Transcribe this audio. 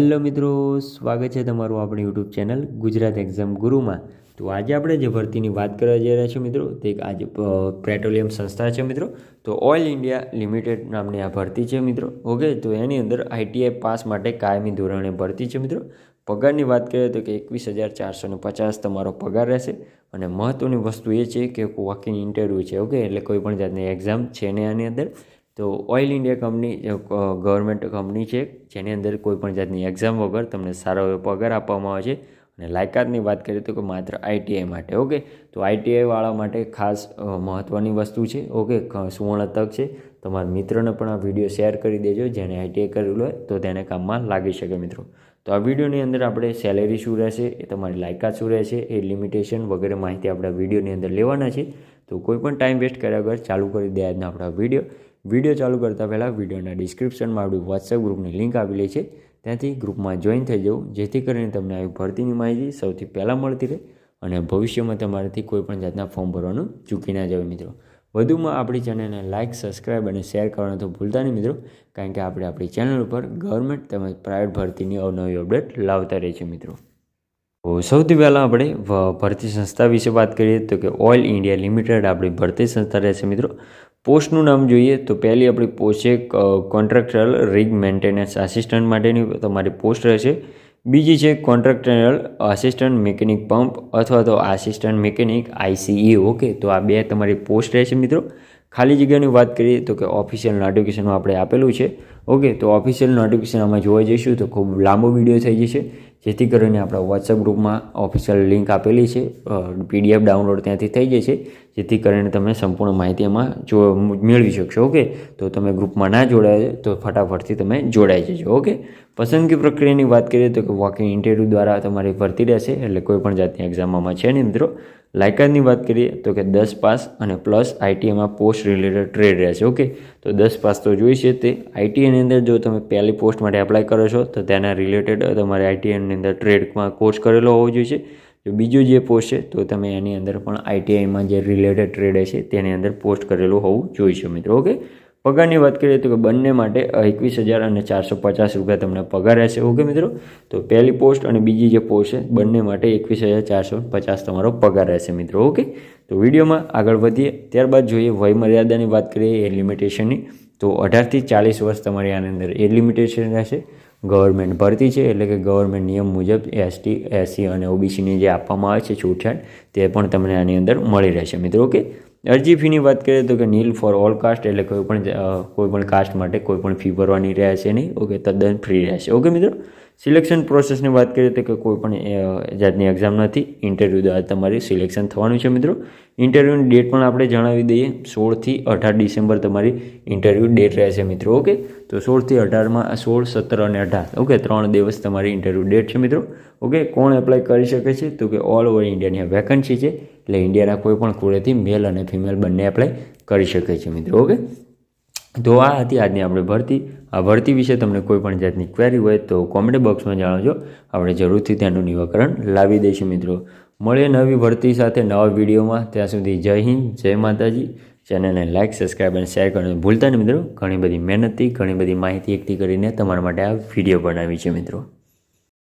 Hello મિત્રો, સ્વાગત છે તમારું આપણી યુટ્યુબ ચેનલ ગુજરાત એક્ઝામ ગુરુમાં. તો આજે આપણે જે ભરતીની વાત કરવા જઈ રહ્યા છીએ મિત્રો, તે એક આજે પેટ્રોલિયમ સંસ્થા છે મિત્રો. તો ઓઇલ ઇન્ડિયા લિમિટેડ નામની આ ભરતી છે મિત્રો. ઓકે, તો એની અંદર આઈટીઆઈ પાસ માટે કાયમી ધોરણે ભરતી છે મિત્રો. પગારની વાત કરીએ તો કે એકવીસ હજાર ચારસો ને પચાસ તમારો પગાર રહેશે. અને મહત્ત્વની વસ્તુ એ છે કે વોકિંગ ઇન્ટરવ્યૂ છે, ઓકે? એટલે કોઈ પણ જાતની એક્ઝામ છે ને આની અંદર. તો Oil India company government company છે, જેની અંદર કોઈપણ જાતની એક્ઝામ વગર તમને સારો એવો પગાર આપવામાં આવે છે. અને લાયકાતની વાત કરીએ તો કે માત્ર આઈટીઆઈ માટે, ઓકે? તો આઈટીઆઈવાળા માટે ખાસ મહત્ત્વની વસ્તુ છે, ઓકે? સુવર્ણ તક છે. તમારા મિત્રોને પણ આ વીડિયો શેર કરી દેજો જેને આઈટીઆઈ કરેલું હોય, તો તેને કામમાં લાગી શકે મિત્રો. તો આ વિડીયોની અંદર આપણે સેલેરી શું રહેશે, એ તમારી લાયકાત શું રહેશે, એ લિમિટેશન વગેરે માહિતી આપણે વિડીયોની અંદર લેવાના છે. તો કોઈ પણ ટાઈમ વેસ્ટ કર્યા વગર ચાલુ કરી દે આજના આપણા વીડિયો. વીડિયો ચાલુ કરતાં પહેલાં વિડીયોના ડિસ્ક્રિપ્શનમાં આપણી વોટ્સએપ ગ્રુપની લિંક આપેલી છે. ત્યાંથી ગ્રુપમાં જોઈન થઈ જવું, જેથી કરીને તમને આવી ભરતીની માહિતી સૌથી પહેલાં મળતી રહે અને ભવિષ્યમાં તમારાથી કોઈપણ જાતના ફોર્મ ભરવાનું ચૂકી ના જાવ મિત્રો. વધુમાં આપણી ચેનલને લાઇક સબસ્ક્રાઇબ અને શેર કરવાનું તો ભૂલતા નહીં મિત્રો, કારણ કે આપણે આપણી ચેનલ ઉપર ગવર્મેન્ટ તેમજ પ્રાઇવેટ ભરતીની અવનવી અપડેટ લાવતા રહે છે મિત્રો. સૌથી પહેલાં આપણે ભરતી સંસ્થા વિશે વાત કરીએ તો કે ઓઇલ ઇન્ડિયા લિમિટેડ આપણી ભરતી સંસ્થા રહેશે મિત્રો. પોસ્ટનું નામ જોઈએ તો પહેલી આપણી પોસ્ટ છે કોન્ટ્રાક્ટરલ રિગ મેન્ટેનન્સ આસિસ્ટન્ટ માટેની તમારી પોસ્ટ રહેશે. બીજી છે, કોન્ટ્રાક્ટરલ આસિસ્ટન્ટ મિકેનિક પંપ અથવા તો આસિસ્ટન્ટ મિકેનિક આઈસીઈ ઓકે? તો આ બે તમારી પોસ્ટ રહેશે મિત્રો. ખાલી જગ્યાની વાત કરીએ તો કે ઓફિશિયલ નોટિફિકેશનમાં આપણે આપેલું છે, ઓકે? તો ઓફિશિયલ નોટિફિકેશન આમાં જોવા જઈશું તો ખૂબ લાંબો વીડિયો થઈ જશે, જેથી કરીને આપણા વોટ્સઅપ ગ્રુપમાં ઓફિશિયલ લિંક આપેલી છે પીડીએફ ડાઉનલોડ ત્યાંથી થઈ જશે. જેથી કરીને તમે સંપૂર્ણ માહિતી એમાં જો મેળવી શકશો, ઓકે? તો તમે ગ્રુપમાં ના જોડાય, તો ફટાફટથી તમે જોડાઈ જજો, ઓકે? પસંદગી પ્રક્રિયાની વાત કરીએ તો કે વોકિંગ ઇન્ટરવ્યૂ દ્વારા તમારી ભરતી રહેશે, એટલે કોઈ પણ જાતની એક્ઝામમાં છે નહીં મિત્રો. લાયકાતની વાત કરીએ તો કે દસ પાસ અને પ્લસ આઈટીઆઈમાં પોસ્ટ રિલેટેડ ટ્રેડ રહેશે, ઓકે? તો દસ પાસ તો જોઈશે તે. આઈટીઆઈની અંદર જો તમે પહેલી પોસ્ટ માટે એપ્લાય કરો છો, તો તેના રિલેટેડ તમારે આઈટીઆઈની અંદર ટ્રેડમાં કોર્સ કરેલો હોવો જોઈએ. જો બીજો જે પોસ્ટ છે, તો તમે એની અંદર પણ આઈટીઆઈમાં જે રિલેટેડ ટ્રેડ છે, તેની અંદર પોસ્ટ કરેલું હોવું જોઈશે મિત્રો ઓકે પગારની વાત કરીએ તો કે બંને માટે એકવીસ હજાર અને ચારસો પચાસ રૂપિયા તમને પગાર રહેશે ઓકે મિત્રો? તો પહેલી પોસ્ટ અને બીજી જે પોસ્ટ છે, બંને માટે એકવીસ હજાર ચારસો પચાસ તમારો પગાર રહેશે મિત્રો ઓકે તો વિડીયોમાં આગળ વધીએ. ત્યારબાદ જોઈએ વય મર્યાદાની વાત કરીએ, એ લિમિટેશનની તો અઢારથી ચાલીસ વર્ષ તમારી આની અંદર એ લિમિટેશન રહેશે. ગવર્મેન્ટ ભરતી છે, એટલે કે ગવર્મેન્ટ નિયમ મુજબ એસટી, એસસી અને ઓબીસીની જે આપવામાં આવે છે છૂટછાટ તે પણ તમને આની અંદર મળી રહેશે. મિત્રો, ઓકે? અરજી ફીની વાત કરીએ તો કે નીલ ફોર ઓલ કાસ્ટ, એટલે કોઈ પણ કોઈ પણ કાસ્ટ માટે કોઈ પણ ફી ભરવાની રહેશે નહીં, ઓકે? તદ્દન ફ્રી રહેશે. ઓકે મિત્રો? સિલેક્શન પ્રોસેસની વાત કરીએ તો કે કોઈ પણ જાતની એક્ઝામ નથી ઇન્ટરવ્યૂ દ્વારા તમારી સિલેક્શન થવાનું છે મિત્રો. ઇન્ટરવ્યૂની ડેટ પણ આપણે જણાવી દઈએ. સોળથી અઢાર ડિસેમ્બર તમારી ઇન્ટરવ્યૂ ડેટ રહેશે મિત્રો, ઓકે? તો સોળથી અઢારમાં સોળ, સત્તર અને અઢાર, ઓકે? ત્રણ દિવસ તમારી ઇન્ટરવ્યૂ ડેટ છે મિત્રો, ઓકે? કોણ એપ્લાય કરી શકે છે? તો કે ઓલ ઓવર ઇન્ડિયાની વેકન્સી છે. એટલે ઇન્ડિયાના કોઈ પણ ખૂણેથી મેલ અને ફિમેલ બંને એપ્લાય કરી શકે છે મિત્રો, ઓકે? તો આ હતી આજની આપણે ભરતી. આ ભરતી વિશે તમને કોઈ પણ જાતની ક્વેરી હોય તો કોમેન્ટ બોક્સમાં જણાવજો. આપણે જરૂરથી તેનું નિવાકરણ લાવી દઈશું મિત્રો. મળીએ નવી ભરતી સાથે નવા વિડીયોમાં. ત્યાં સુધી જય હિન્દ, જય માતાજી. ચેનલને લાઇક સબસ્ક્રાઈબ અને શેર કરવાનું ભૂલતા નહીં મિત્રો. ઘણી બધી મહેનતથી, ઘણી બધી માહિતી એકઠી કરીને તમારા માટે આ વીડિયો બનાવી છે મિત્રો.